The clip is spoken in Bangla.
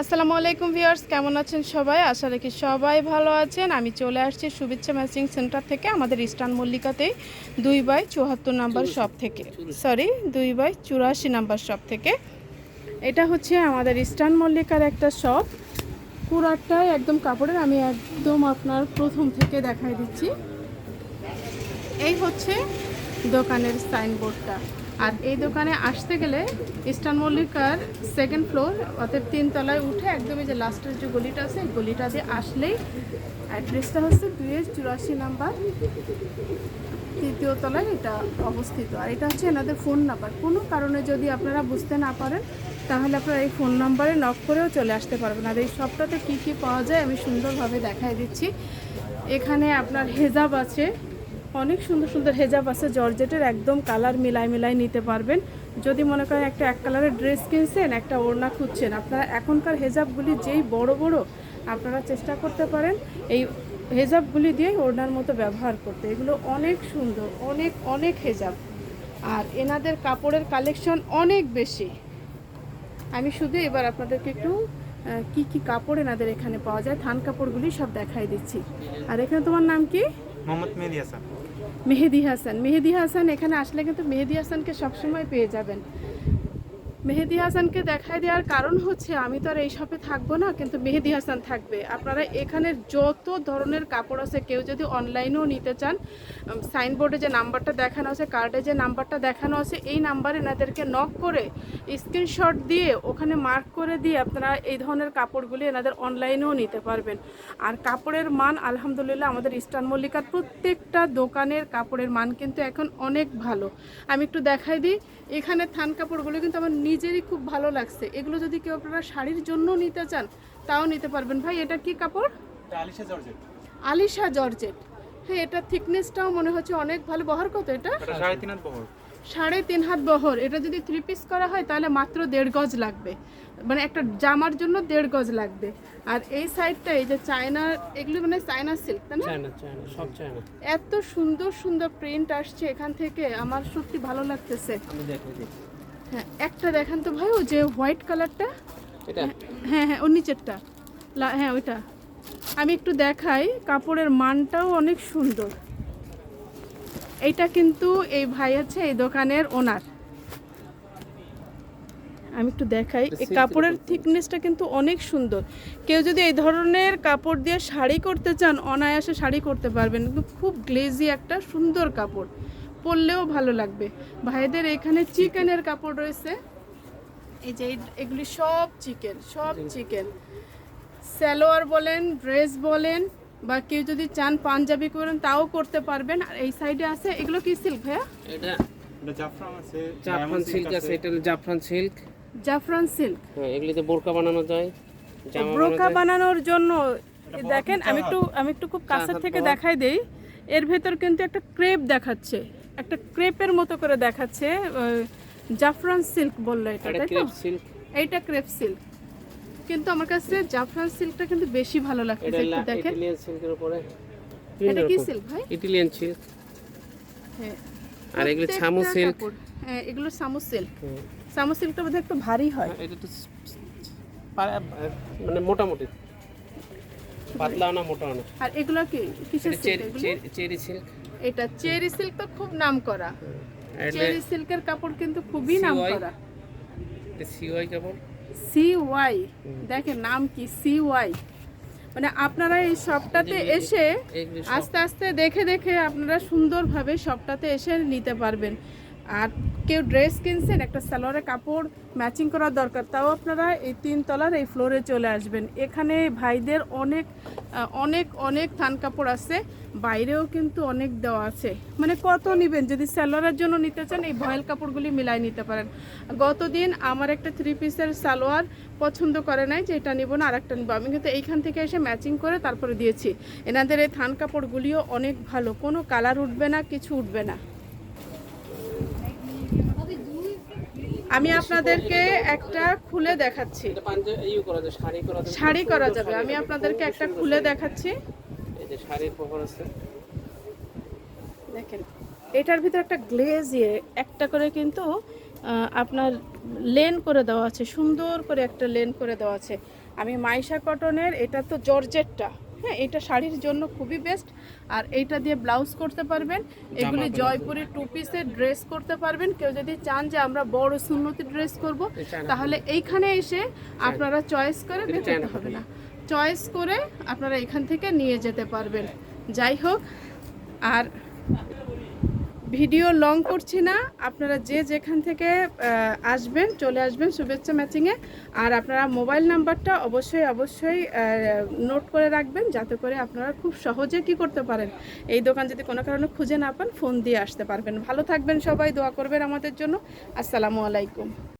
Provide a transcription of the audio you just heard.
আসসালামু আলাইকুম ভিউয়ার্স কেমন আছেন সবাই? আশা রাখি সবাই ভালো আছেন। আমি চলে আসছি শুভেচ্ছা ম্যাচিং সেন্টার থেকে আমাদের ইস্টার্ন মল্লিকাতেই দুই বাই চুয়াত্তর নাম্বার শপ থেকে। সরি দুই বাই চুরাশি নাম্বার শপ থেকে। এটা হচ্ছে আমাদের ইস্টার্ন মল্লিকার একটা শপ। পুরাটাই একদম কাপড়ের আমি একদম আপনার প্রথম থেকে দেখাই দিচ্ছি। এই হচ্ছে দোকানের সাইনবোর্ডটা আর এই দোকানে আসতে গেলে ইস্টার্ন মল্লিকার সেকেন্ড ফ্লোর অর্থাৎ তিনতলায় উঠে একদমই যে লাস্টের যে গলিটা আছে, এই গলিটা দিয়ে আসলেই অ্যাড্রেসটা হচ্ছে দুইয়ের চুরাশি নাম্বার, তৃতীয় তলায় এটা অবস্থিত। আর এটা হচ্ছে এনাদের ফোন নাম্বার কোনো কারণে যদি আপনারা বুঝতে না পারেন, তাহলে আপনারা এই ফোন নাম্বারে নক করেও চলে আসতে পারবেন। আর এই সবটাতে কী কী পাওয়া যায়, আমি সুন্দরভাবে দেখাই দিচ্ছি। এখানে আপনার হেজাব আছে অনেক সুন্দর সুন্দর হেজাব আছে, জর্জেটের একদম কালার মিলাই মিলাই নিতে পারবেন। যদি মনে করেন একটা এক কালারের ড্রেস কিনছেন, একটা ওড়না খুঁজছেন, আপনারা এখনকার হেজাবগুলি যেই বড় বড় আপনারা চেষ্টা করতে পারেন, এই হেজাবগুলি দিয়ে ওড়নার মতো ব্যবহার করতে। এগুলো অনেক সুন্দর, অনেক অনেক হেজাব। আর এনাদের কাপড়ের কালেকশন অনেক বেশি। আমি শুধু এবার আপনাদেরকে একটু কি কি কাপড় এনাদের এখানে পাওয়া যায়, থান কাপড়গুলি সব দেখাই দিচ্ছি। আর এখানে তোমার নাম কি? মোহাম্মদ হাসান। মেহেদি হাসান। মেহেদি হাসান এখানে আসলে কিন্তু মেহেদি হাসানকে সবসময় পেয়ে যাবেন। মেহেদি হাসানকে দেখাই দেওয়ার কারণ হচ্ছে আমি তো আর এই শপে থাকব না, কিন্তু মেহেদি হাসান থাকবে। আপনারা এখানে যত ধরনের কাপড় আছে, কেউ যদি অনলাইনেও নিতে চান সাইনবোর্ডে যে নাম্বারটা দেখানো আছে কার্ডে যে নাম্বারটা দেখানো আছে, এই নাম্বারে এনাদেরকে নক করে স্ক্রিনশট দিয়ে ওখানে মার্ক করে দিয়ে আপনারা এই ধরনের কাপড়গুলি এনাদের অনলাইনেও নিতে পারবেন। আর কাপড়ের মান, আলহামদুলিল্লাহ, আমাদের ইস্টার্ন মল্লিকার প্রত্যেকটা দোকানের কাপড়ের মান কিন্তু এখন অনেক ভালো। আমি একটু দেখাই দিই, এখানে থান কাপড়গুলো কিন্তু আমার নিজেরই খুব ভালো লাগছে। এগুলো যদি কেউ আপনারা শাড়ির জন্য নিতে চান তাও নিতে পারবেন। ভাই এটা কি কাপড়? আলিশা জর্জেট। আলিশা জর্জেট। হ্যাঁ এটা থিকনেসটাও মনে হচ্ছে অনেক ভালো। বহর কত এটা? এটা সাড়ে তিন হাত বহর। সাড়ে তিন হাত বহর। এটা যদি থ্রি পিস করা হয় তাহলে মাত্র দেড় গজ লাগবে। মানে একটা জামার জন্য দেড় গজ লাগবে। আর এই সাইডটা এই যে চায়না এগুলো মানে চায়না সিল্ক তাই না? চায়না চায়না সব চায়না। এত সুন্দর সুন্দর প্রিন্ট আসছে এখান থেকে। আমার সত্যি ভালো লাগতেছে। আমি দেখে। হ্যাঁ একটা দেখান তো ভাই ও যে হোয়াইট কালারটা এটা? হ্যাঁ হ্যাঁ ওর নিচেরটা। হ্যাঁ ওইটা। আমি একটু দেখাই কাপড়ের মানটাও অনেক সুন্দর। এইটা কিন্তু এই ভাই আছে এই দোকানের ওনার। আমি একটু দেখাই এই কাপড়ের থিকনেসটা কিন্তু অনেক সুন্দর। কেউ যদি এই ধরনের কাপড় দিয়ে শাড়ি করতে চান অনায়াসে শাড়ি করতে পারবেন। কিন্তু খুব গ্লেজি একটা সুন্দর কাপড়। পরলেও ভালো লাগবে। ভাইদের এখানে চিকেনের কাপড় রয়েছে। এই যে এগুলি সব চিকেন সব চিকেন। সালোয়ার বলেন ড্রেস বলেন বা কেউ যদি চান পাঞ্জাবি করেন তাও করতে পারবেন। আর এই সাইডে আছে এগুলো কি সিল্ক ভাইয়া? এটা এটা জাফরান আছে জাফরান সিল্ক আছে এটা জাফরান সিল্ক জাফরান সিল্ক হ্যাঁ এগুলিতে বোরকা বানানো যায় জামা ব্রোকা বানানোর জন্য দেখেন আমি একটু আমি একটু খুব কাছের থেকে দেখাই দেই। এর ভেতর কিন্তু একটা ক্রেপ দেখাচ্ছে। একটা ক্রেপের মতো করে দেখাচ্ছে জাফরান সিল্ক বলল এটা তাই তো? সিল্ক। এইটা ক্রেপ সিল্ক। কিন্তু আমার কাছে জাফরান সিল্কটা কিন্তু বেশি ভালো লাগছে একটু দেখেন। ইটালিয়ান সিল্কের উপরে। এটা কি সিল্ক ভাই? Italian silk. হ্যাঁ। আর এগুলো ছামু সিল্ক। হ্যাঁ এগুলো সামু সিল্ক। সামু সিল্কটা বোধহয় একটু ভারী হয়। এটা তো মানে মোটামুটি। পাতলাও না মোটাও না আর এগুলো কি? কিসের সিল্ক চেরি সিল্ক। এটা চেরি সিল্ক তো খুব নাম করা চেরি সিল্কের কাপড় কিন্তু খুবই নাম করা সিওয়াই কাপড়? সি ওয়াই দেখেন নাম কি? সি ওয়াই মানে আপনারা এই শপটাতে এসে আস্তে আস্তে দেখে দেখে আপনারা সুন্দরভাবে শপটাতে এসে নিতে পারবেন। আর কেউ ড্রেস কিনছেন, একটা সালোয়ারের কাপড় ম্যাচিং করার দরকার, তাও আপনারা এই তিন তলার এই ফ্লোরে চলে আসবেন। এখানে ভাইদের অনেক অনেক অনেক থান কাপড় আছে, বাইরেও কিন্তু অনেক দেওয়া আছে। মানে কত নেবেন? যদি সালোয়ারের জন্য নিতে চান, এই ভয়েল কাপড়গুলি মিলাই নিতে পারেন। গতদিন আমার একটা থ্রি পিসের সালোয়ার পছন্দ করে নাই, যে এটা নিব না, আরেকটা নিব। আমি কিন্তু এইখান থেকে এসে ম্যাচিং করে তারপরে দিয়েছি। এনাদের এই থান কাপড়গুলিও অনেক ভালো, কোনো কালার উঠবে না, কিছু উঠবে না। আমি আপনাদেরকে একটা খুলে দেখাচ্ছি। শাড়ি করা যাবে। আমি আপনাদেরকে একটা খুলে দেখাচ্ছি। দেখেন এটার ভিতরে একটা গ্লেজ ইয়ে একটা করে কিন্তু আপনার লেন করে দেওয়া আছে সুন্দর করে একটা লেন করে দেওয়া আছে। আমি মাইশা কটনের এটা তো জর্জেটটা। হ্যাঁ এটা শাড়ির জন্য খুবই বেস্ট আর এইটা দিয়ে ব্লাউজ করতে পারবেন। এগুলি জয়পুরি টু পিসের ড্রেস করতে পারবেন। কেউ যদি চান যে আমরা বড় সুন্নতি ড্রেস করব তাহলে এইখানে এসে আপনারা চয়েস করে বেঁচে বের করতে হবে না। চয়েস করে আপনারা এখান থেকে নিয়ে যেতে পারবেন। যাই হোক আর ভিডিও লং করছি না। আপনারা যে যেখান থেকে আসবেন, চলে আসবেন শুভেচ্ছা ম্যাচিংয়ে। আর আপনারা মোবাইল নাম্বারটা অবশ্যই অবশ্যই নোট করে রাখবেন, যাতে করে আপনারা খুব সহজে কি করতে পারেন। এই দোকান যদি কোনো কারণে খুঁজে না পান, ফোন দিয়ে আসতে পারবেন। ভালো থাকবেন সবাই, দোয়া করবেন আমাদের জন্য। আসসালামু আলাইকুম।